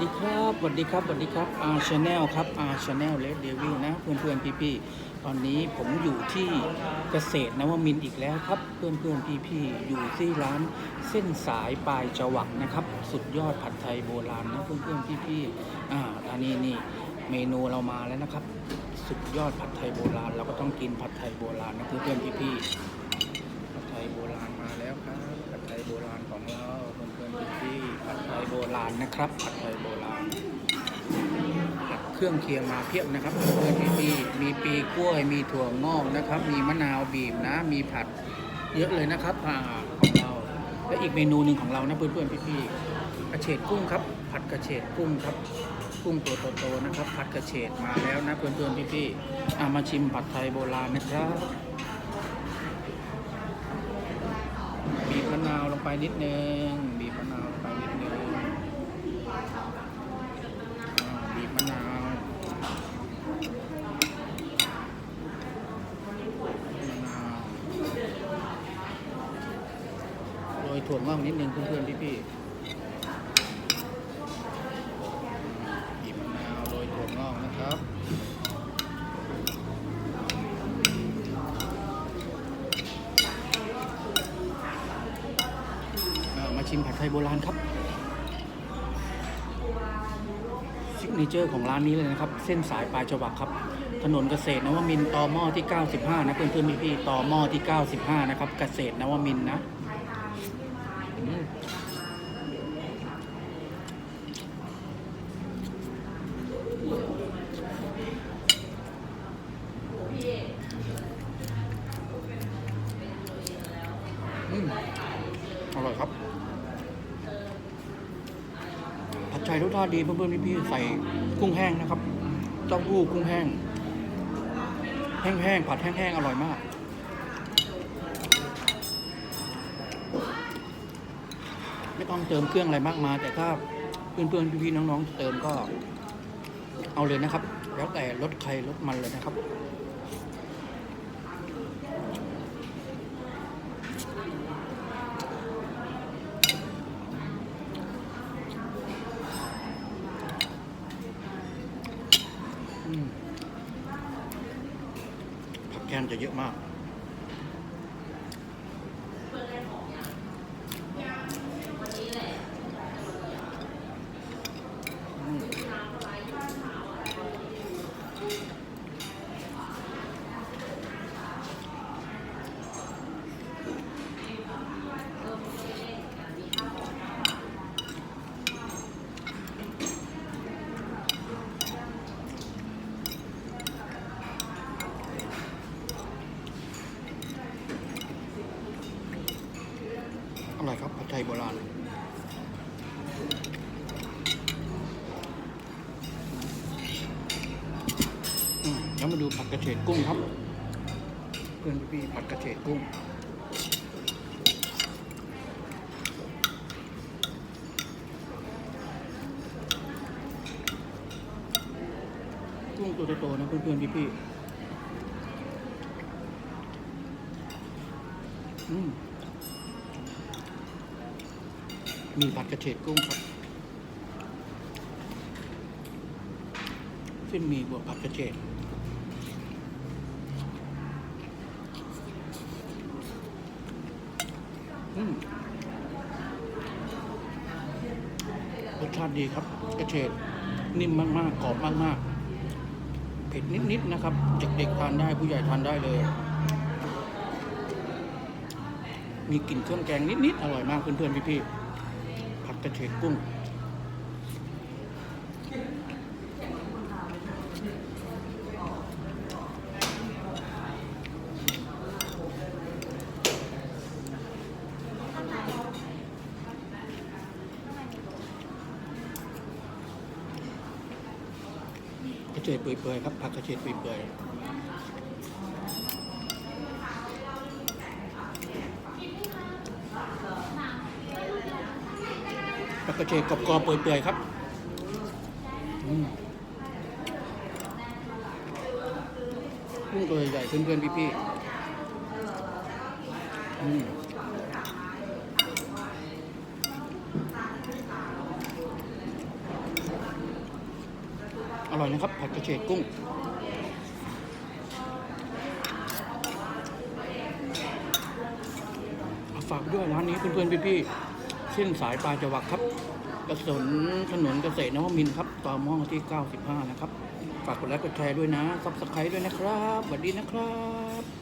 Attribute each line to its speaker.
Speaker 1: ดีครับสวัสดีครับสวัสดีครับอาชาแนลครับอาชาแนลเลดเดวิลนะเพื่อนเพื่อนพี่พี่ตอนนี้ผมอยู่ที่เกษตรนวมินอีกแล้วครับเพื่อนเพื่อนพี่พี่อยู่ที่ร้านเส้นสายปลายจวักนะครับ สุดยอดผัดไทยโบราณนะเพื่อนเพื่อนพี่พี่อ่าอันนี้นี่เมนูเรามาแล้วนะครับ สุดยอดผัดไทยโบราณ เราก็ต้องกินผัดไทยโบราณนะเพื่อนเพื่อนพี่พี่ ยโบราณมาแล้วครับผัดไทยโบราณของเราเพื่อนๆพี่ผัดไทยโบราณนะครับผัดไทยโบราณผัดเครื่องเคียงมาเพียบนะครับเพื่อนๆพี่มีปีกล้วยมีถั่วงอกนะครับ มีมะนาวบีบนะ มีผัดเยอะเลยนะครับอของเราและอีกเมนูหนึ่งของเรานะเพื่อนๆพี่ๆกระเฉดกุ้งครับ ผัดกระเฉดกุ้งครับกุ้งตัวโตๆนะครับ ผัดกระเฉดมาแล้วนะเพื่อนๆพี่ๆอ่ามาชิมผัดไทยโบราณนะครับ บีบมะนาวลงไปนิดนึง บีบมะนาวลงไปนิดนึงอ่าบีบมะนาวมะนาวโรยถั่วงอกนิดนึงเพื่อนๆพี่ๆบีบมะนาวโรยถั่วงอกนะครับ อ่ามาชิมผัด ไทยโบราณครับซิกเนเจอร์ของร้านนี้เลยนะครับ เส้นสายปลายจวักครับ ถนนเกษตรนวมินตอหม้อที่ 95 นะเพื่อนเพื่อนๆพี่ๆตอหม้อที่ 95 นะครับ เกษตรนวมินนะอร่อยครับ ผัดไทยรสชาติดีเพื่อนๆพี่ๆใส่กุ้งแห้งนะครับเต้าหู้กุ้งแห้ง แห้งๆผัดแห้งๆอร่อยมาก ไม่ต้องเติมเครื่องอะไรมากมายแต่ถ้าเพื่อนๆพี่ๆน้องๆเติมก็ เอาเลยนะครับ แล้วแต่รสใครรสมันเลยนะครับ อืมผักแก มจะเยอะมาก อืมอร่อยครับผัดไทยโบราณ อืมแล้วมา ดูผัดกระเฉดกุ้งครับ เพื่อนพี่ผัดกระเฉดกุ้งกุ้งตัวโตๆนะเพื่อนๆพี่ๆอืมมีผัดกระเฉดกุ้งครับเส้นมีบวกผัดกระเฉดอืม รสชาติดีครับกระเฉดนิ่มมากๆกรอบมากๆเผ็ดนิดๆนะครับ เด็กๆทานได้ผู้ใหญ่ทานได้เลย มีกลิ่นเครื่องแกงนิดๆอร่อยมากเพื่อนๆพี่ๆผัดกระเฉดกุ้ง ฉดเปื่อยๆครับผักกระเฉดเปื่อยๆผักกระเฉดกรอบๆเปื่อยๆครับกุ้งตัวใหญ่เพื่อนๆพี่ๆอืม อ ร่อยนะครับ ผัดกระเฉดกุ้ง ฝากด้วยร้านนี้เพื่อนๆพี่ๆเส้นสายปลาจวักครับกระสนถนนเกษตรนวมินครับต่อมอที่ 95 นะครับ ฝากกดไลค์กดแชร์ด้วยนะซับสไครต์ด้วยนะครับสวัสดีนะครับ